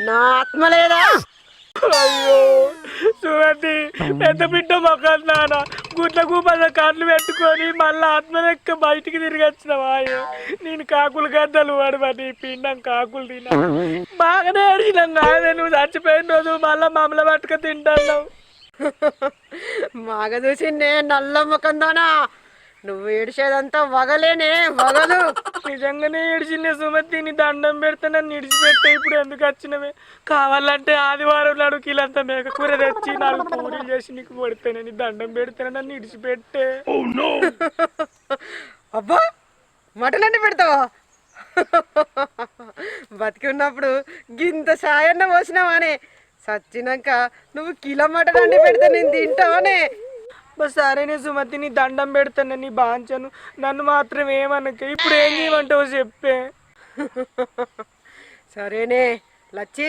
నా ఆత్మ లేదా? అయ్యో చూడండి పెద్ద బిడ్డ మొక్కలు నాన్న. గుడ్ల కూపద కళ్ళు పెట్టుకొని మళ్ళీ ఆత్మ లెక్క బయటికి తిరిగి వచ్చినావా? నేను కాకులు గద్దలు వాడమని పిండం కాకులు తిన్నా. బాగానే అడిగినాం కాదే నువ్వు చచ్చిపోయిన రోజు మళ్ళీ మమ్మల పట్టుక తింటాను మాగ చూసి నే నల్ల ముఖందానా నువ్వు ఏడిచేదంతా వగలేనే వగలు నిజంగానే ఏడిచిందే సుమతి నీ దండం పెడితే నన్ను ఇడిచిపెట్టే ఇప్పుడు ఎందుకు వచ్చినవే? కావాలంటే ఆదివారం నాడు కిలంతా మేక కూర తెచ్చి నాలుగు పూరీలు చేసి నీకు పడితేనే నీ దండం పెడితేనే నన్ను ఇడిచిపెట్టే. అబ్బా మటన్ పెడతావా? బతికి ఉన్నప్పుడు గింత సాయన్న పోసినావానే. సచ్చినాక నువ్వు కిలో మటన్ అండి పెడితే నేను తింటావానే? మా సరేనే సుమతి నీ దండం పెడతాను నీ బాంచను. నన్ను మాత్రం ఏమనక. ఇప్పుడు ఏం చేయమంటావు చెప్పే? సరేనే లచ్చి.